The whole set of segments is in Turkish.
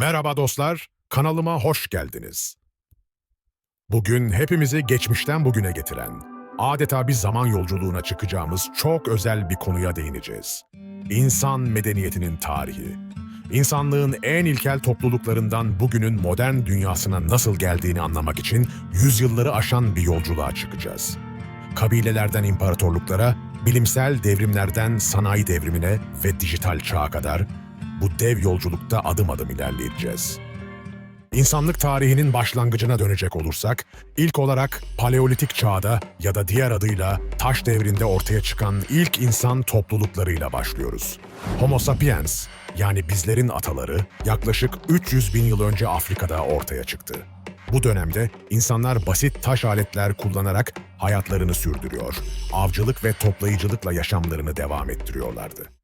Merhaba dostlar, kanalıma hoş geldiniz. Bugün hepimizi geçmişten bugüne getiren, adeta bir zaman yolculuğuna çıkacağımız çok özel bir konuya değineceğiz. İnsan medeniyetinin tarihi. İnsanlığın en ilkel topluluklarından bugünün modern dünyasına nasıl geldiğini anlamak için yüzyılları aşan bir yolculuğa çıkacağız. Kabilelerden imparatorluklara, bilimsel devrimlerden sanayi devrimine ve dijital çağa kadar bu dev yolculukta adım adım ilerleyeceğiz. İnsanlık tarihinin başlangıcına dönecek olursak, ilk olarak Paleolitik çağda ya da diğer adıyla taş devrinde ortaya çıkan ilk insan topluluklarıyla başlıyoruz. Homo sapiens, yani bizlerin ataları yaklaşık 300 bin yıl önce Afrika'da ortaya çıktı. Bu dönemde insanlar basit taş aletler kullanarak hayatlarını sürdürüyor, avcılık ve toplayıcılıkla yaşamlarını devam ettiriyorlardı.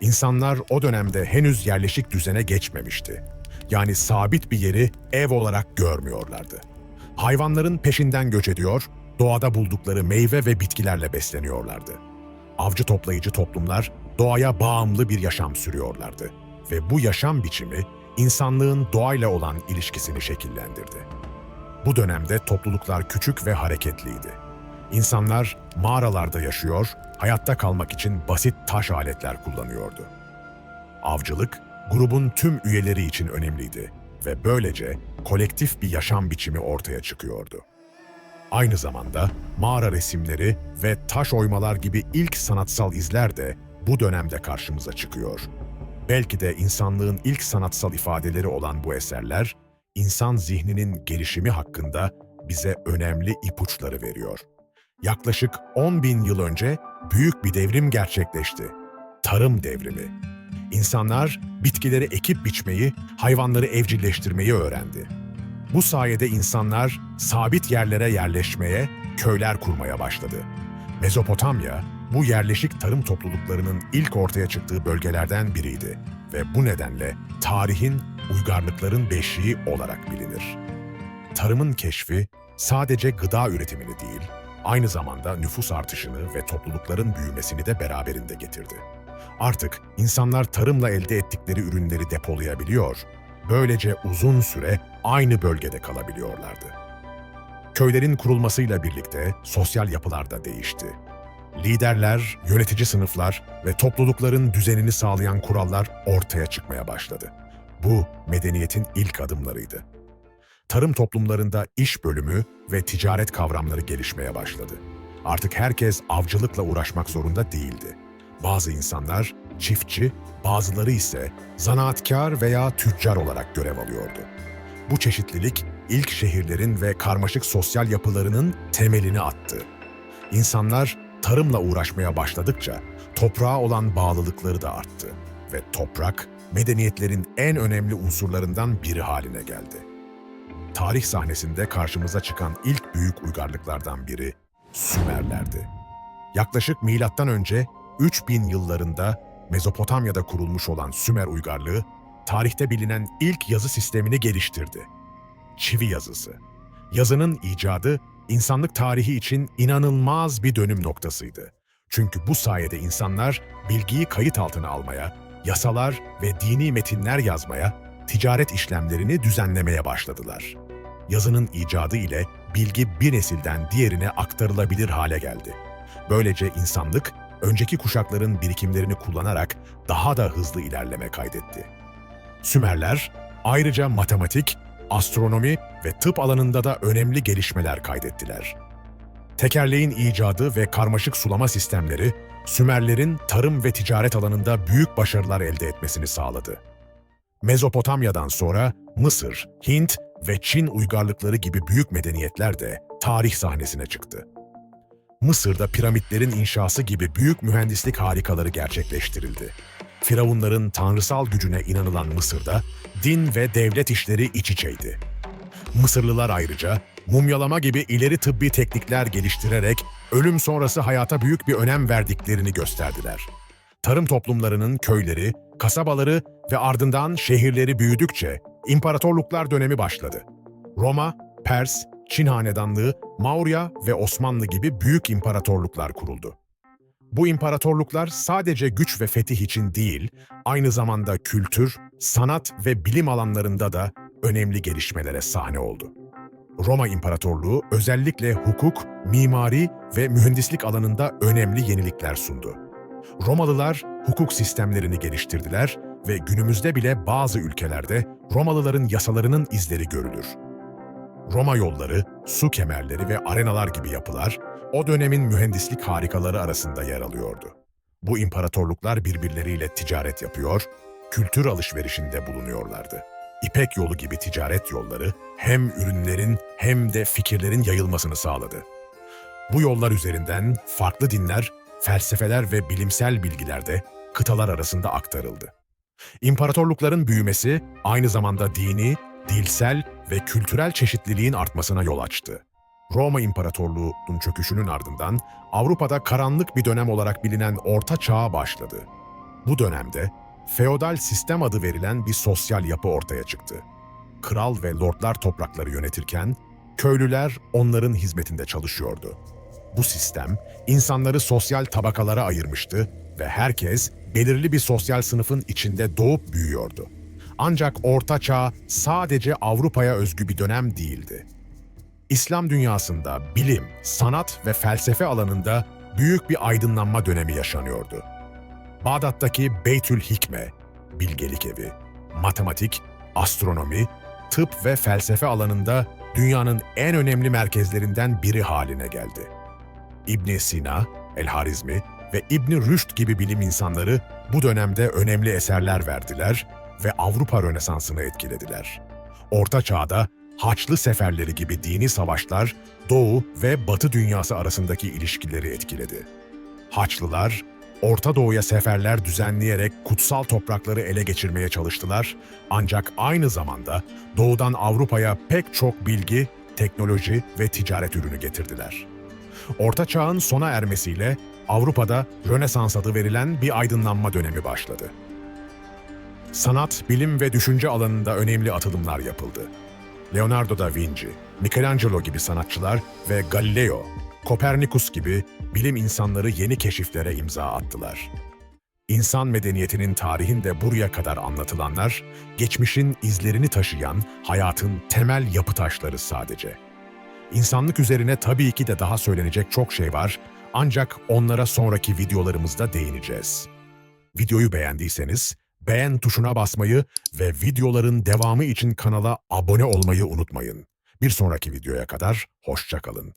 İnsanlar o dönemde henüz yerleşik düzene geçmemişti. Yani sabit bir yeri ev olarak görmüyorlardı. Hayvanların peşinden göç ediyor, doğada buldukları meyve ve bitkilerle besleniyorlardı. Avcı toplayıcı toplumlar doğaya bağımlı bir yaşam sürüyorlardı ve bu yaşam biçimi insanlığın doğayla olan ilişkisini şekillendirdi. Bu dönemde topluluklar küçük ve hareketliydi. İnsanlar mağaralarda yaşıyor, hayatta kalmak için basit taş aletler kullanıyordu. Avcılık, grubun tüm üyeleri için önemliydi ve böylece kolektif bir yaşam biçimi ortaya çıkıyordu. Aynı zamanda mağara resimleri ve taş oymalar gibi ilk sanatsal izler de bu dönemde karşımıza çıkıyor. Belki de insanlığın ilk sanatsal ifadeleri olan bu eserler, insan zihninin gelişimi hakkında bize önemli ipuçları veriyor. Yaklaşık 10 bin yıl önce büyük bir devrim gerçekleşti. Tarım devrimi. İnsanlar bitkileri ekip biçmeyi, hayvanları evcilleştirmeyi öğrendi. Bu sayede insanlar sabit yerlere yerleşmeye, köyler kurmaya başladı. Mezopotamya, bu yerleşik tarım topluluklarının ilk ortaya çıktığı bölgelerden biriydi ve bu nedenle tarihin uygarlıkların beşiği olarak bilinir. Tarımın keşfi sadece gıda üretimini değil, aynı zamanda nüfus artışını ve toplulukların büyümesini de beraberinde getirdi. Artık insanlar tarımla elde ettikleri ürünleri depolayabiliyor, böylece uzun süre aynı bölgede kalabiliyorlardı. Köylerin kurulmasıyla birlikte sosyal yapılar da değişti. Liderler, yönetici sınıflar ve toplulukların düzenini sağlayan kurallar ortaya çıkmaya başladı. Bu medeniyetin ilk adımlarıydı. Tarım toplumlarında iş bölümü ve ticaret kavramları gelişmeye başladı. Artık herkes avcılıkla uğraşmak zorunda değildi. Bazı insanlar çiftçi, bazıları ise zanaatkar veya tüccar olarak görev alıyordu. Bu çeşitlilik ilk şehirlerin ve karmaşık sosyal yapılarının temelini attı. İnsanlar tarımla uğraşmaya başladıkça toprağa olan bağlılıkları da arttı ve toprak medeniyetlerin en önemli unsurlarından biri haline geldi. Tarih sahnesinde karşımıza çıkan ilk büyük uygarlıklardan biri Sümerlerdi. Yaklaşık milattan önce 3000 yıllarında Mezopotamya'da kurulmuş olan Sümer uygarlığı, tarihte bilinen ilk yazı sistemini geliştirdi. Çivi yazısı. Yazının icadı, insanlık tarihi için inanılmaz bir dönüm noktasıydı. Çünkü bu sayede insanlar bilgiyi kayıt altına almaya, yasalar ve dini metinler yazmaya, ticaret işlemlerini düzenlemeye başladılar. Yazının icadı ile bilgi bir nesilden diğerine aktarılabilir hale geldi. Böylece insanlık önceki kuşakların birikimlerini kullanarak daha da hızlı ilerleme kaydetti. Sümerler ayrıca matematik, astronomi ve tıp alanında da önemli gelişmeler kaydettiler. Tekerleğin icadı ve karmaşık sulama sistemleri Sümerlerin tarım ve ticaret alanında büyük başarılar elde etmesini sağladı. Mezopotamya'dan sonra Mısır, Hint ve Çin uygarlıkları gibi büyük medeniyetler de tarih sahnesine çıktı. Mısır'da piramitlerin inşası gibi büyük mühendislik harikaları gerçekleştirildi. Firavunların tanrısal gücüne inanılan Mısır'da din ve devlet işleri iç içeydi. Mısırlılar ayrıca mumyalama gibi ileri tıbbi teknikler geliştirerek ölüm sonrası hayata büyük bir önem verdiklerini gösterdiler. Tarım toplumlarının köyleri, kasabaları ve ardından şehirleri büyüdükçe imparatorluklar dönemi başladı. Roma, Pers, Çin hanedanlığı, Maurya ve Osmanlı gibi büyük imparatorluklar kuruldu. Bu imparatorluklar sadece güç ve fetih için değil, aynı zamanda kültür, sanat ve bilim alanlarında da önemli gelişmelere sahne oldu. Roma İmparatorluğu özellikle hukuk, mimari ve mühendislik alanında önemli yenilikler sundu. Romalılar hukuk sistemlerini geliştirdiler ve günümüzde bile bazı ülkelerde Romalıların yasalarının izleri görülür. Roma yolları, su kemerleri ve arenalar gibi yapılar o dönemin mühendislik harikaları arasında yer alıyordu. Bu imparatorluklar birbirleriyle ticaret yapıyor, kültür alışverişinde bulunuyorlardı. İpek yolu gibi ticaret yolları hem ürünlerin hem de fikirlerin yayılmasını sağladı. Bu yollar üzerinden farklı dinler, felsefeler ve bilimsel bilgiler de kıtalar arasında aktarıldı. İmparatorlukların büyümesi aynı zamanda dini, dilsel ve kültürel çeşitliliğin artmasına yol açtı. Roma İmparatorluğu'nun çöküşünün ardından Avrupa'da karanlık bir dönem olarak bilinen Orta Çağ başladı. Bu dönemde feodal sistem adı verilen bir sosyal yapı ortaya çıktı. Kral ve lordlar toprakları yönetirken köylüler onların hizmetinde çalışıyordu. Bu sistem insanları sosyal tabakalara ayırmıştı ve herkes belirli bir sosyal sınıfın içinde doğup büyüyordu. Ancak Orta Çağ sadece Avrupa'ya özgü bir dönem değildi. İslam dünyasında bilim, sanat ve felsefe alanında büyük bir aydınlanma dönemi yaşanıyordu. Bağdat'taki Beytül Hikme, bilgelik evi, matematik, astronomi, tıp ve felsefe alanında dünyanın en önemli merkezlerinden biri haline geldi. İbn Sina, El-Harizmi ve İbn Rüşd gibi bilim insanları bu dönemde önemli eserler verdiler ve Avrupa Rönesansı'nı etkilediler. Orta Çağ'da Haçlı seferleri gibi dini savaşlar Doğu ve Batı dünyası arasındaki ilişkileri etkiledi. Haçlılar, Orta Doğu'ya seferler düzenleyerek kutsal toprakları ele geçirmeye çalıştılar ancak aynı zamanda Doğu'dan Avrupa'ya pek çok bilgi, teknoloji ve ticaret ürünü getirdiler. Orta Çağ'ın sona ermesiyle Avrupa'da Rönesans adı verilen bir aydınlanma dönemi başladı. Sanat, bilim ve düşünce alanında önemli atılımlar yapıldı. Leonardo da Vinci, Michelangelo gibi sanatçılar ve Galileo, Kopernikus gibi bilim insanları yeni keşiflere imza attılar. İnsan medeniyetinin tarihinde buraya kadar anlatılanlar, geçmişin izlerini taşıyan hayatın temel yapı taşları sadece. İnsanlık üzerine tabii ki de daha söylenecek çok şey var ancak onlara sonraki videolarımızda değineceğiz. Videoyu beğendiyseniz beğen tuşuna basmayı ve videoların devamı için kanala abone olmayı unutmayın. Bir sonraki videoya kadar hoşça kalın.